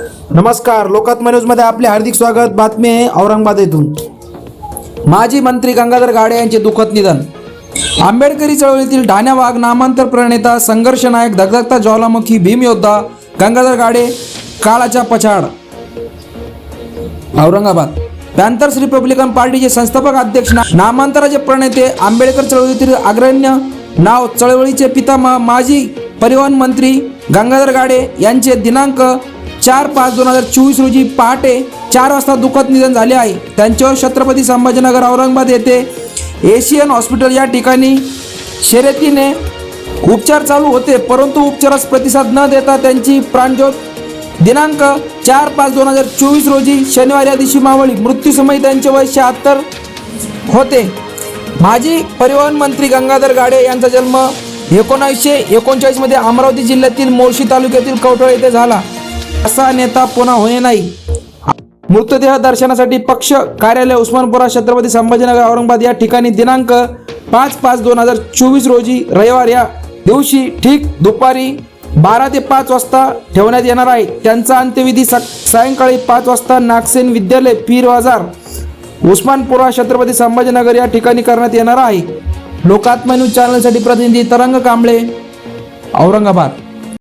नमस्कार लोकात्म न्यूजमध्ये आपले हार्दिक स्वागत. बातमी आहे औरंगाबाद येथून. माजी मंत्री गंगाधर गाडे यांचे दुःखद निधन. आंबेडकरी चळवळीतील ढाण्या वाघ नामांतर प्रणेता संघर्ष नायक धगधगता ज्वालामुखी भीम योद्धा गंगाधर गाडे काळाच्या पछाड. औरंगाबाद. पॅन्थर्स रिपब्लिकन पार्टीचे संस्थापक अध्यक्ष नामांतराचे प्रणेते आंबेडकर चळवळीतील अग्रण्य नाव चळवळीचे पितामह माजी परिवहन मंत्री गंगाधर गाडे यांचे दिनांक चार पाच दोन हजार चोवीस रोजी पहाटे चार वाजता दुःखद निधन झाले आहे. त्यांच्यावर छत्रपती संभाजीनगर औरंगाबाद येथे एशियन हॉस्पिटल या ठिकाणी शर्यतीने उपचार चालू होते परंतु उपचारास प्रतिसाद न देता त्यांची प्राणज्योत दिनांक चार पाच दोन हजार चोवीस रोजी शनिवारी या दिवशी मावळी मृत्यूसमयी त्यांचे वय शहात्तर होते. माजी परिवहन मंत्री गंगाधर गाडे यांचा जन्म एकोणावीसशे एकोणचाळीसमध्ये अमरावती जिल्ह्यातील मोर्शी तालुक्यातील कवठळ येथे झाला. असा नेता पुन्हा होणे नाही. मृतदेह दर्शनासाठी पक्ष कार्यालय उस्मानपुरा छत्रपती संभाजीनगर औरंगाबाद या ठिकाणी दिनांक पाच पाच दोन हजार चोवीस रोजी रविवार या दिवशी ठीक दुपारी बारा ते पाच वाजता ठेवण्यात येणार आहे. त्यांचा अंत्यविधी सायंकाळी पाच वाजता नागसेन विद्यालय पीर बाजार उस्मानपुरा छत्रपती संभाजीनगर या ठिकाणी करण्यात येणार आहे. लोकात्मन्यूज चॅनलसाठी प्रतिनिधी तरंग कांबळे औरंगाबाद.